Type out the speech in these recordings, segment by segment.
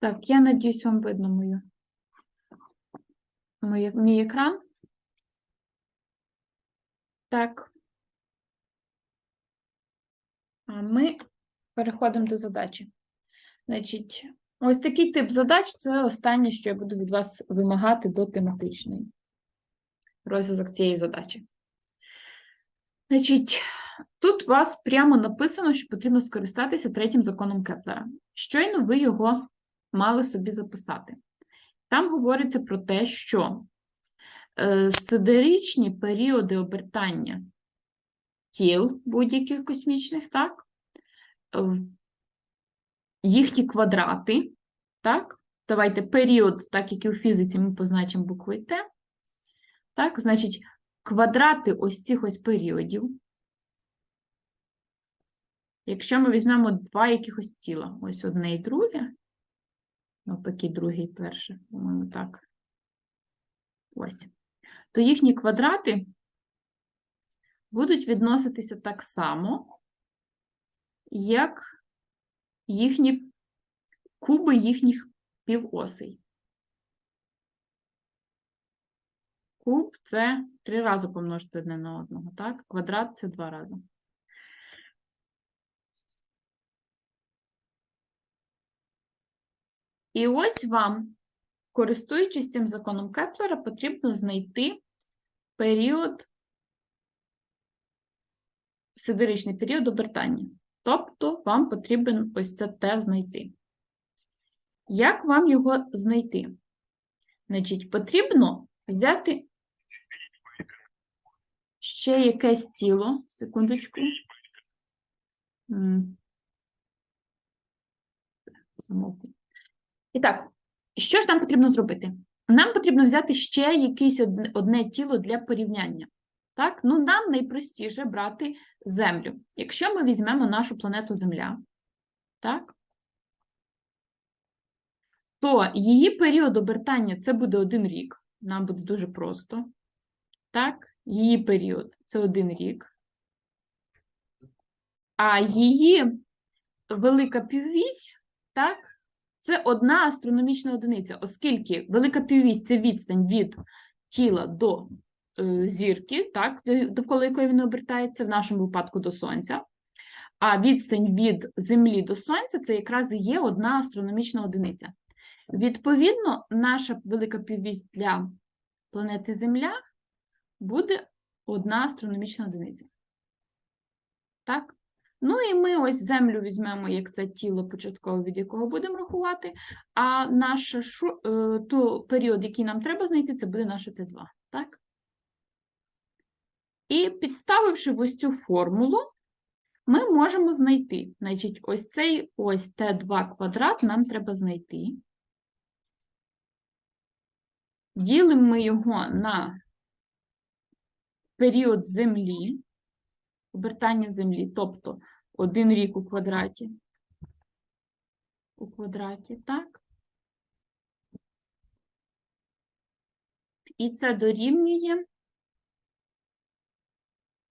Так, я надіюсь, вам видно мою. Мій, мій екран. Так. А ми переходимо до задачі. Значить, ось такий тип задач це останнє, що я буду від вас вимагати до тематичної. Розв'язок цієї задачі. Значить, тут у вас прямо написано, що потрібно скористатися третім законом Кеплера. Щойно ви його мали собі записати. Там говориться про те, що е, сидеричні періоди обертання тіл будь-яких космічних, так? Їхні квадрати, так? Давайте період, так як і у фізиці, ми позначимо буквою Т. Так, значить, квадрати ось цих ось періодів. Якщо ми візьмемо два якихось тіла, ось одне і друге, навпаки, друге і перше, по-моєму, так. Ось. То їхні квадрати будуть відноситися так само, як їхні куби їхніх півосей. Куб це три рази помножити одне на одного, так? Квадрат це два рази. І ось вам, користуючись цим законом Кеплера, потрібно знайти період, сидеричний період обертання. Тобто вам потрібен ось це Т знайти. Як вам його знайти? Значить, потрібно взяти ще якесь тіло. Секундочку. М. І так, що ж нам потрібно зробити? Нам потрібно взяти ще якесь одне тіло для порівняння. Так? Ну, нам найпростіше брати Землю. Якщо ми візьмемо нашу планету Земля, так? то її період обертання це буде один рік. Нам буде дуже просто. Так? Її період це один рік. А її велика піввісь, так? Це одна астрономічна одиниця, оскільки велика піввісь це відстань від тіла до е, зірки, так, довкола якої він обертається, в нашому випадку до Сонця. А відстань від Землі до Сонця це якраз і є одна астрономічна одиниця. Відповідно, наша велика піввісь для планети Земля буде одна астрономічна одиниця. Так? Ну і ми ось Землю візьмемо як це тіло початкове, від якого будемо рахувати, а наш е, то період, який нам треба знайти, це буде наше Т2. Так? І підставивши ось цю формулу, ми можемо знайти. Значить, ось цей ось Т2 квадрат нам треба знайти. Ділимо ми його на період Землі, обертання Землі, тобто один рік у квадраті. У квадраті, так? І це дорівнює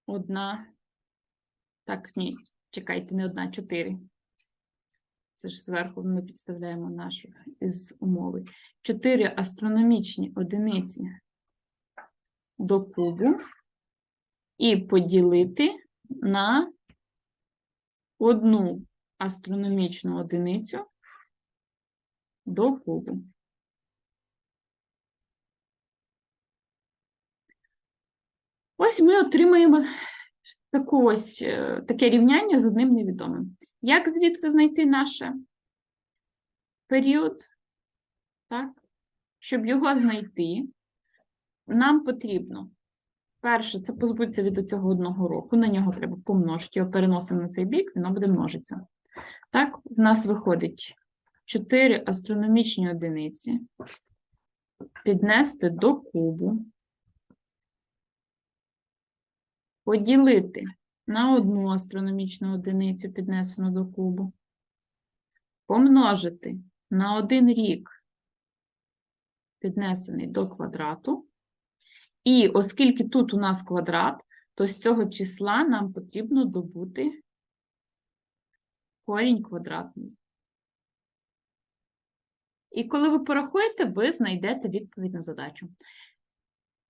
одна. Так, ні, чекайте, не одна, чотири. Це ж зверху ми підставляємо нашу із умови. Чотири астрономічні одиниці до кубу і поділити на одну астрономічну одиницю до кубу. Ось ми отримаємо таку ось, е, таке рівняння з одним невідомим. Як звідси знайти наш період? Так? Щоб його знайти, нам потрібно перше, це позбутися від цього одного року. На нього треба помножити. Його переносимо на цей бік, воно буде множитися. Так, в нас виходить 4 астрономічні одиниці. Піднести до кубу. Поділити на одну астрономічну одиницю, піднесену до кубу. Помножити на один рік, піднесений до квадрату. І оскільки тут у нас квадрат, то з цього числа нам потрібно добути корінь квадратний. І коли ви порахуєте, ви знайдете відповідь на задачу.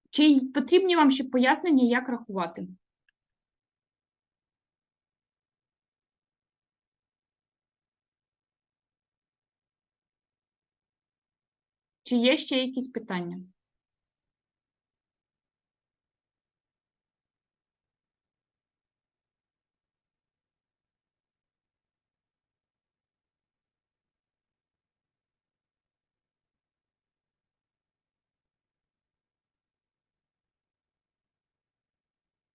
Чи потрібні вам ще пояснення, як рахувати? Чи є ще якісь питання?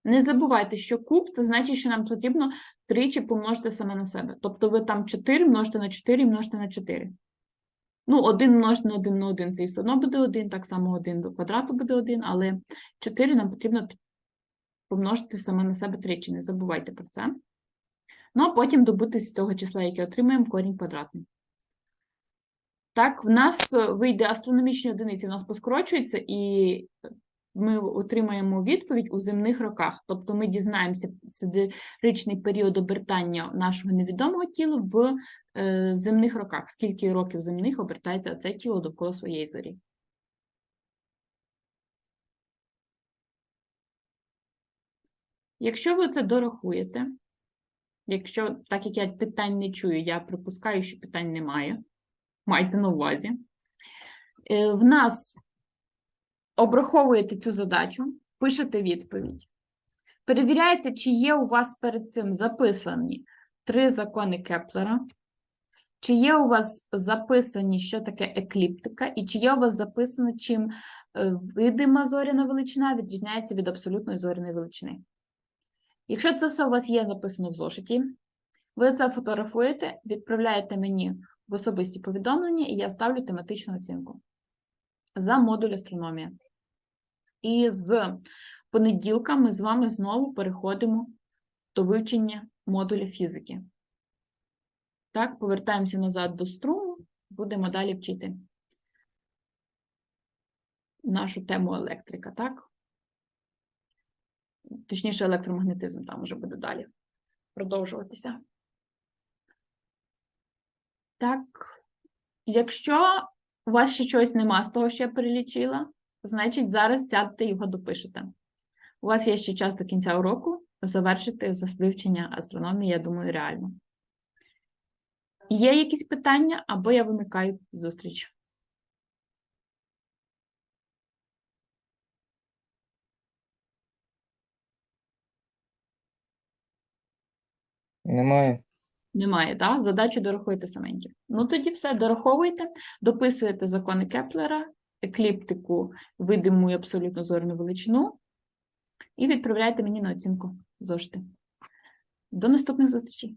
Не забувайте, що куб це значить, що нам потрібно тричі помножити саме на себе. Тобто ви там 4 множите на 4 множите на 4. Ну, 1 множити на 1 на 1 це і все одно буде 1, так само 1 до квадрату буде 1, але 4 нам потрібно помножити саме на себе тричі, не забувайте про це. Ну, а потім добути з цього числа, яке отримаємо, корінь квадратний. Так, в нас е, вийде астрономічні одиниці, у нас поскорочується, і ми отримаємо відповідь у земних роках. Тобто ми дізнаємося сидеричний період обертання нашого невідомого тіла в е, земних роках. Скільки років земних обертається це тіло довкола своєї зорі. Якщо ви це дорахуєте, якщо, так як я питань не чую, я припускаю, що питань немає, майте на увазі. Е, В нас обраховуєте цю задачу, пишете відповідь. Перевіряєте, чи є у вас перед цим записані три закони Кеплера, чи є у вас записані, що таке екліптика, і чи є у вас записано, чим е, видима зоряна величина відрізняється від абсолютної зоряної величини. Якщо це все у вас є записано в зошиті, ви це фотографуєте, відправляєте мені в особисті повідомлення, і я ставлю тематичну оцінку за модуль астрономія. І з понеділка ми з вами знову переходимо до вивчення модуля фізики. Так, повертаємося назад до струму, будемо далі вчити нашу тему електрика, так? Точніше, електромагнетизм там уже буде далі продовжуватися. Так, якщо у вас ще чогось нема з того, що я перелічила, значить зараз сядьте його допишете. У вас є ще час до кінця уроку завершити за вивчення астрономії, я думаю, реально. Є якісь питання, або я вимикаю зустріч. Немає. Немає, так? Задачу дорахуєте саменьків. Ну тоді все, дораховуйте, дописуєте закони Кеплера, екліптику, видиму і абсолютно зорну величину, і відправляєте мені на оцінку зошти. До наступних зустрічей!